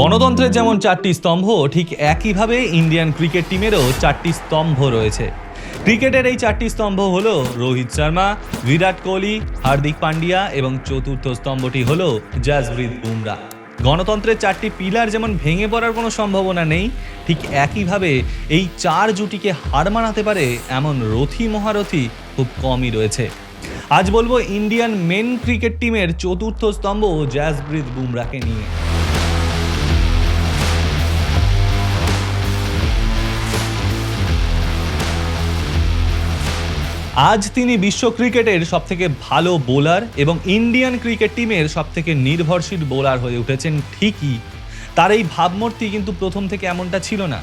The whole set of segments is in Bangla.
গণতন্ত্রের যেমন চারটি স্তম্ভ, ঠিক একইভাবে ইন্ডিয়ান ক্রিকেট টিমেরও চারটি স্তম্ভ রয়েছে। ক্রিকেটের এই চারটি স্তম্ভ হলো রোহিত শর্মা, বিরাট কোহলি, হার্দিক পান্ডিয়া এবং চতুর্থ স্তম্ভটি হলো জাসপ্রীত বুমরা। গণতন্ত্রের চারটি পিলার যেমন ভেঙে পড়ার কোনো সম্ভাবনা নেই, ঠিক একইভাবে এই চার জুটিকে হার মানাতে পারে এমন রথি মহারথী খুব কমই রয়েছে। আজ বলব ইন্ডিয়ান মেন ক্রিকেট টিমের চতুর্থ স্তম্ভ জাসপ্রীত বুমরাকে নিয়ে। আজ তিনি বিশ্ব ক্রিকেটের সবথেকে ভালো বোলার এবং ইন্ডিয়ান ক্রিকেট টিমের সবথেকে নির্ভরশীল বোলার হয়ে উঠেছেন ঠিকই। তার এই ভাবমূর্তি কিন্তু প্রথম থেকে এমনটা ছিল না।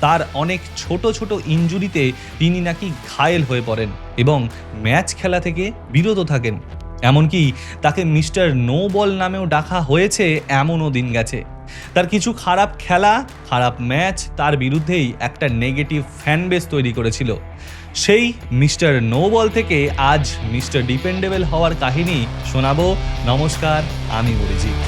তার অনেক ছোট ছোট ইনজুরিতে তিনি নাকি ঘায়েল হয়ে পড়েন এবং ম্যাচ খেলা থেকে বিরত থাকেন। এমনকি তাকে মিস্টার নো বল নামেও ডাকা হয়েছে, এমনও দিন গেছে। তার কিছু খারাপ খেলা, খারাপ ম্যাচ তার বিরুদ্ধেই একটা নেগেটিভ ফ্যান বেস তৈরি করেছিল। সেই মিস্টার নো বল থেকে আজ মিস্টার ডিপেন্ডেবল হওয়ার কাহিনী শোনাবো। নমস্কার, আমি অরিজিৎ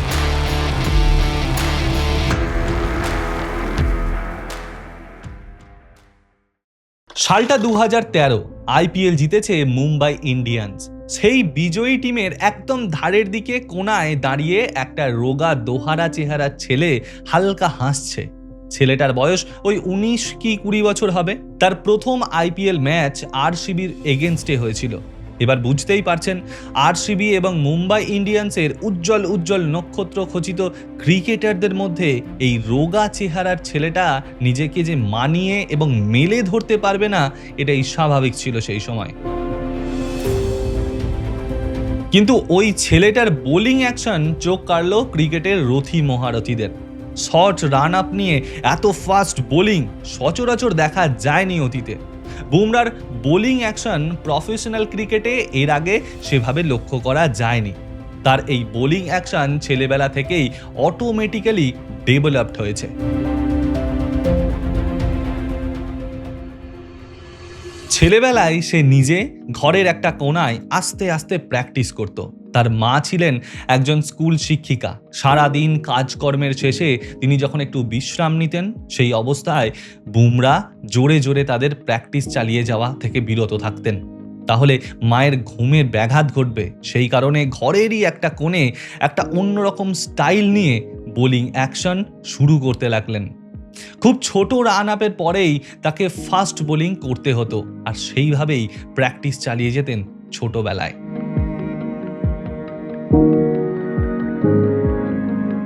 সালটা দু হাজার তেরো, আইপিএল জিতেছে মুম্বাই ইন্ডিয়ান্স। সেই বিজয়ী টিমের একদম ধারের দিকে কোনায় দাঁড়িয়ে একটা রোগা দোহারা চেহারার ছেলে হালকা হাসছে। ছেলেটার বয়স ওই উনিশ কি কুড়ি বছর হবে। তার প্রথম আইপিএল ম্যাচ আরসিবির এগেনস্টে হয়েছিল। এবার বুঝতেই পারছেন, আরসিবি এবং মুম্বাই ইন্ডিয়ান্সের উজ্জ্বল উজ্জ্বল নক্ষত্র খচিত ক্রিকেটারদের মধ্যে এই রোগা চেহারার ছেলেটা নিজেকে যে মানিয়ে এবং মেলে ধরতে পারবে না, এটাই স্বাভাবিক ছিল সেই সময়। কিন্তু ওই ছেলেটার বোলিং অ্যাকশন চোখ কাড়ল ক্রিকেটের রথি মহারথীদের। শর্ট রান আপ নিয়ে এত ফাস্ট বোলিং সচরাচর দেখা যায়নি অতীতে। বুমরার বোলিং অ্যাকশন প্রফেশনাল ক্রিকেটে এর আগে সেভাবে লক্ষ্য করা যায়নি। তার এই বোলিং অ্যাকশন ছেলেবেলা থেকেই অটোমেটিক্যালি ডেভেলপড হয়েছে। ছেলেবেলায় সে নিজে ঘরের একটা কোনায় আস্তে আস্তে প্র্যাকটিস করত। তার মা ছিলেন একজন স্কুল শিক্ষিকা। সারাদিন কাজকর্মের শেষে তিনি যখন একটু বিশ্রাম নিতেন, সেই অবস্থায় বুমরা জোরে জোরে তাদের প্র্যাকটিস চালিয়ে যাওয়া থেকে বিরত থাকতেন। তাহলে মায়ের ঘুমের ব্যাঘাত ঘটবে। সেই কারণে ঘরেরই একটা কোণে একটা অন্যরকম স্টাইল নিয়ে বোলিং অ্যাকশন শুরু করতে লাগলেন। খুব ছোট রান আপের পরেই তাকে ফাস্ট বোলিং করতে হতো, আর সেইভাবেই প্র্যাকটিস চালিয়ে যেতেন ছোটবেলায়।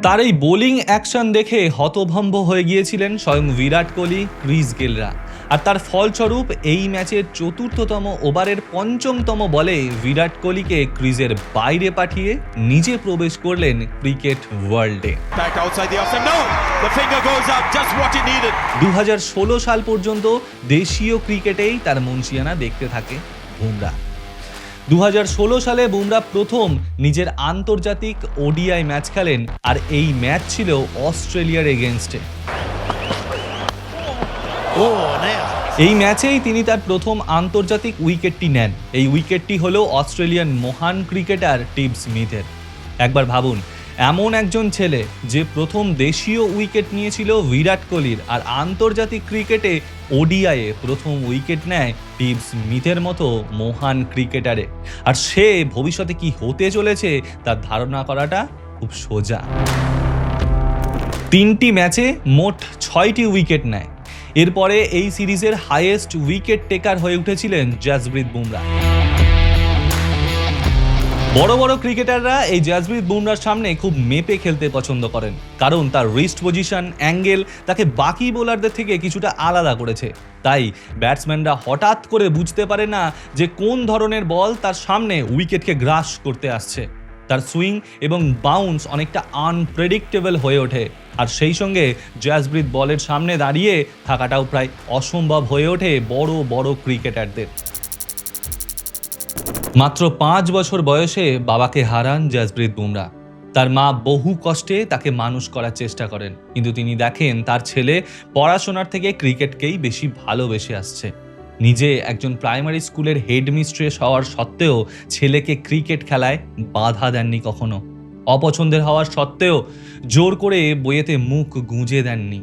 তার এই বোলিং অ্যাকশন দেখে হতভম্ব হয়ে গিয়েছিলেন স্বয়ং বিরাট কোহলি ক্রিস গেলরা। আর তার ফলস্বরূপ এই ম্যাচের চতুর্থতম ওভারের পঞ্চমতম বলে বিরাট কোহলিকে ক্রিজের বাইরে পাঠিয়ে নিজে প্রবেশ করলেন ক্রিকেট ওয়ার্ল্ডে. দু সাল পর্যন্ত দেশীয় ক্রিকেটেই তার মুন্সিয়ানা দেখতে থাকে বুমরা। দু হাজার ষোলো সালে বুমরা প্রথম নিজের আন্তর্জাতিক ওডিআই ম্যাচ খেলেন, আর এই ম্যাচ ছিল অস্ট্রেলিয়ার এগেনস্টে এই ম্যাচেই তিনি তার প্রথম আন্তর্জাতিক উইকেটটি নেন। এই উইকেটটি হলো অস্ট্রেলিয়ান মহান ক্রিকেটার টিপস স্মিথের। একবার ভাবুন এমন একজন ছেলে যে প্রথম দেশীয় উইকেট নিয়েছিল বিরাট কোহলির, আর আন্তর্জাতিক ক্রিকেটে ওডিআইয়ে প্রথম উইকেট নেয় টিম স্মিথের মতো মহান ক্রিকেটারে। আর সে ভবিষ্যতে কি হতে চলেছে তার ধারণা করাটা খুব সোজা। তিনটি ম্যাচে মোট ছয়টি উইকেট নেয়। এরপরে এই সিরিজের হাইয়েস্ট উইকেট টেকার হয়ে উঠেছিলেন জাসপ্রীত বুমরা। বড় বড় ক্রিকেটাররা এই জাসপ্রীত বুমরার সামনে খুব মেপে খেলতে পছন্দ করেন। কারণ তার রিস্ট পজিশন অ্যাঙ্গেল তাকে বাকি বোলারদের থেকে কিছুটা আলাদা করেছে। তাই ব্যাটসম্যানরা হঠাৎ করে বুঝতে পারে না যে কোন ধরনের বল তার সামনে উইকেটকে গ্রাস করতে আসছে। তার সুইং এবং বাউন্স অনেকটা আনপ্রেডিক্টেবল হয়ে ওঠে। আর সেই সঙ্গে জাসপ্রীত বলের সামনে দাঁড়িয়ে থাকাটাও প্রায় অসম্ভব হয়ে ওঠে বড় বড় ক্রিকেটারদের। মাত্র পাঁচ বছর বয়সে বাবাকে হারান জাসপ্রীত বুমরা। তার মা বহু কষ্টে তাকে মানুষ করার চেষ্টা করেন, কিন্তু তিনি দেখেন তার ছেলে পড়াশোনার থেকে ক্রিকেটকেই বেশি ভালোবেসে আসছে। নিজে একজন প্রাইমারি স্কুলের হেড মিস্ট্রেস হওয়ার সত্ত্বেও ছেলেকে ক্রিকেট খেলায় বাধা দেননি কখনো। অপছন্দের হওয়ার সত্ত্বেও জোর করে বইয়েতে মুখ গুঁজে দেননি।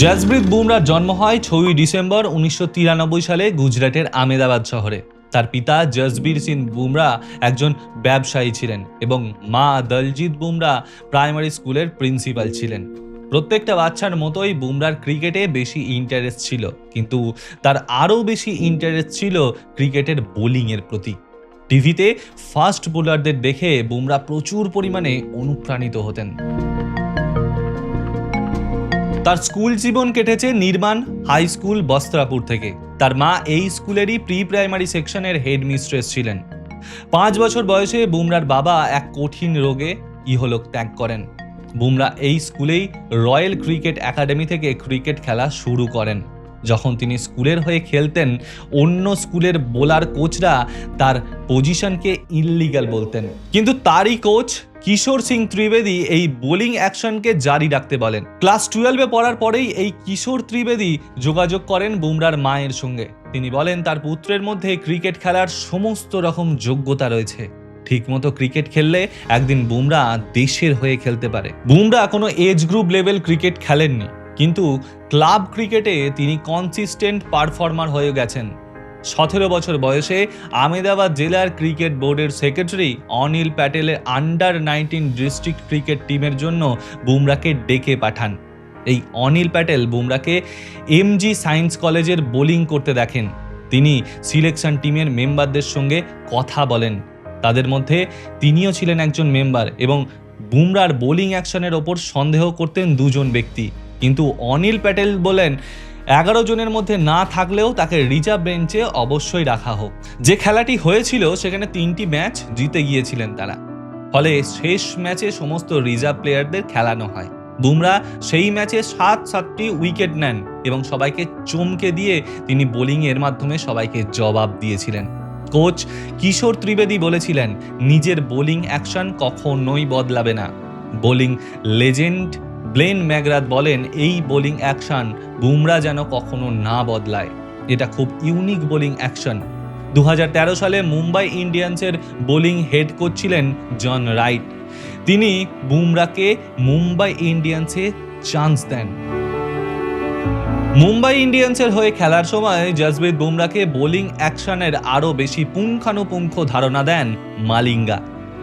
জাসপ্রীত বুমরার জন্ম হয় ছয়ই ডিসেম্বর উনিশশো তিরানব্বই সালে গুজরাটের আমেদাবাদ শহরে। তার পিতা জসবীর সিং বুমরা একজন ব্যবসায়ী ছিলেন এবং মা দলজিৎ বুমরা প্রাইমারি স্কুলের প্রিন্সিপাল ছিলেন। প্রত্যেকটা বাচ্চার মতোই বুমরার ক্রিকেটে বেশি ইন্টারেস্ট ছিল, কিন্তু তার আরও বেশি ইন্টারেস্ট ছিল ক্রিকেটের বোলিংয়ের প্রতি। টিভিতে ফাস্ট বোলারদের দেখে বুমরা প্রচুর পরিমাণে অনুপ্রাণিত হতেন। তার স্কুল জীবন কেটেছে নির্মাণ হাই স্কুল বস্ত্রাপুর থেকে। তার মা এই স্কুলেরই প্রি প্রাইমারি সেকশনের হেড মিস্ট্রেস ছিলেন। পাঁচ বছর বয়সে বুমরার বাবা এক কঠিন রোগে ইহলোক ত্যাগ করেন। বুমরা এই স্কুলেই রয়্যাল ক্রিকেট একাডেমি থেকে ক্রিকেট খেলা শুরু করেন। যখন তিনি স্কুলের হয়ে খেলতেন, অন্য স্কুলের বোলার কোচরা তার পজিশনকে ইললিগাল বলতেন। কিন্তু তারই কোচ কিশোর সিং ত্রিবেদী এই বোলিং অ্যাকশনকে জারি রাখতে বলেন। ক্লাস টুয়েলভে পড়ার পরেই এই কিশোর ত্রিবেদী যোগাযোগ করেন বুমরার মায়ের সঙ্গে। তিনি বলেন, তার পুত্রের মধ্যে ক্রিকেট খেলার সমস্ত রকম যোগ্যতা রয়েছে। ঠিকমতো ক্রিকেট খেললে একদিন বুমরা দেশের হয়ে খেলতে পারে। বুমরা কোনো এজ গ্রুপ লেভেল ক্রিকেট খেলেননি। কিন্তু ক্লাব ক্রিকেটে তিনি কনসিস্টেন্ট পারফর্মার হয়ে গেছেন। সতেরো বছর বয়সে আমেদাবাদ জেলার ক্রিকেট বোর্ডের সেক্রেটারি অনিল প্যাটেলের আন্ডার নাইনটিন ডিস্ট্রিক্ট ক্রিকেট টিমের জন্য বুমরাকে ডেকে পাঠান। এই অনিল প্যাটেল বুমরাকে এমজি সায়েন্স কলেজের বোলিং করতে দেখেন। তিনি সিলেকশন টিমের মেম্বারদের সঙ্গে কথা বলেন। তাদের মধ্যে তিনিও ছিলেন একজন মেম্বার এবং বুমরার বোলিং অ্যাকশনের ওপর সন্দেহ করতেন দুজন ব্যক্তি। কিন্তু অনিল প্যাটেল বলেন এগারো জনের মধ্যে না থাকলেও তাকে রিজার্ভ বেঞ্চে অবশ্যই রাখা হোক। যে খেলাটি হয়েছিল, সেখানে তিনটি ম্যাচ জিতে গিয়েছিলেন তারা। ফলে শেষ ম্যাচে সমস্ত রিজার্ভ প্লেয়ারদের খেলানো হয়। বুমরা সেই ম্যাচে সাত সাতটি উইকেট নেন এবং সবাইকে চমকে দিয়ে তিনি বোলিংয়ের মাধ্যমে সবাইকে জবাব দিয়েছিলেন। কোচ কিশোর ত্রিবেদী বলেছিলেন, নিজের বোলিং অ্যাকশন কখনোই বদলাবে না। বোলিং লেজেন্ড ব্লেন ম্যাগরাত বলেন, এই বোলিং অ্যাকশন বুমরা যেন কখনো না বদলায়। এটা খুব ইউনিক বোলিং অ্যাকশন। দু হাজার তেরো সালে মুম্বাই ইন্ডিয়ান্সের বোলিং হেড কোচ ছিলেন জন রাইট। তিনি বুমরাকে মুম্বাই ইন্ডিয়ান্সে চান্স দেন। মুম্বাই ইন্ডিয়ান্সের হয়ে খেলার সময় জসপ্রীত বুমরাকে বোলিং অ্যাকশনের আরও বেশি পুঙ্খানুপুঙ্খ ধারণা দেন মালিঙ্গা।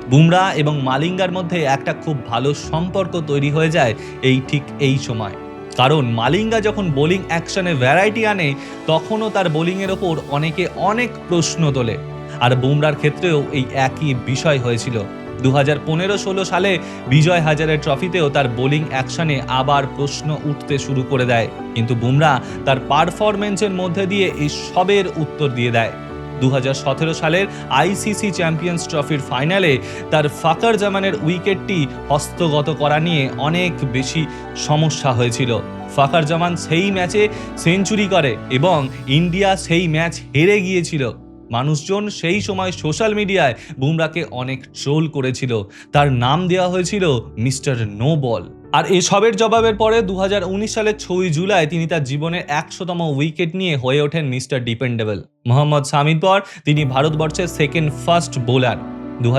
বুমরা এবং মালিঙ্গার মধ্যে একটা খুব ভালো সম্পর্ক তৈরি হয়ে যায় এই ঠিক এই সময়। কারণ মালিঙ্গা যখন বোলিং অ্যাকশনে ভ্যারাইটি আনে, তখনও তার বোলিংয়ের ওপর অনেকে অনেক প্রশ্ন তোলে। আর বুমরার ক্ষেত্রেও এই একই বিষয় হয়েছিল। দু হাজার পনেরো ষোলো সালে বিজয় হাজারের ট্রফিতেও তার বোলিং অ্যাকশনে আবার প্রশ্ন উঠতে শুরু করে দেয়। কিন্তু বুমরা তার পারফরমেন্সের মধ্যে দিয়ে এই সবের উত্তর দিয়ে দেয়। দু হাজার সতেরো সালের আইসিসি চ্যাম্পিয়ন্স ট্রফির ফাইনালে তার ফাকার জামানের উইকেটটি হস্তগত করা নিয়ে অনেক বেশি সমস্যা হয়েছিল। ফাকার জামান সেই ম্যাচে সেঞ্চুরি করে এবং ইন্ডিয়া সেই ম্যাচ হেরে গিয়েছিল। মানুষজন সেই সময় সোশ্যাল মিডিয়ায় বুমরাকে অনেক ট্রোল করেছিল। তার নাম দেওয়া হয়েছিল মিস্টার নো বল। আর এসবের জবাবের পরে দু হাজার উনিশ সালের ছয়ই জুলাই তিনি তার জীবনের একশোতম উইকেট নিয়ে হয়ে ওঠেন মিস্টার ডিপেন্ডেবল। মোহাম্মদ সামির পর তিনি ভারতবর্ষের সেকেন্ড ফার্স্ট বোলার দু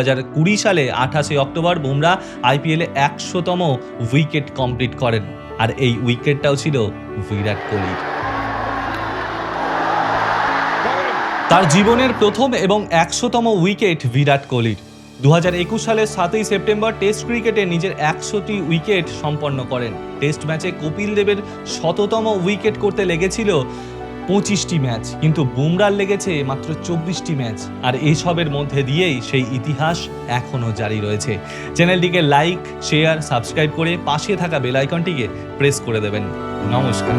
সালে আঠাশে অক্টোবর বুমরা আইপিএলে একশোতম উইকেট কমপ্লিট করেন। আর এই উইকেটটাও ছিল বিরাট কোহলির। তার জীবনের প্রথম এবং একশোতম উইকেট বিরাট কোহলির। দু হাজার একুশ সালের সাতই সেপ্টেম্বর টেস্ট ক্রিকেটে নিজের একশোটি উইকেট সম্পন্ন করেন। টেস্ট ম্যাচে কপিল দেবের শততম উইকেট করতে লেগেছিল পঁচিশটি ম্যাচ, কিন্তু বুমরার লেগেছে মাত্র চব্বিশটি ম্যাচ। আর এসবের মধ্যে দিয়েই সেই ইতিহাস এখনও জারি রয়েছে। চ্যানেলটিকে লাইক, শেয়ার, সাবস্ক্রাইব করে পাশে থাকা বেল আইকনটিকে প্রেস করে দেবেন। নমস্কার।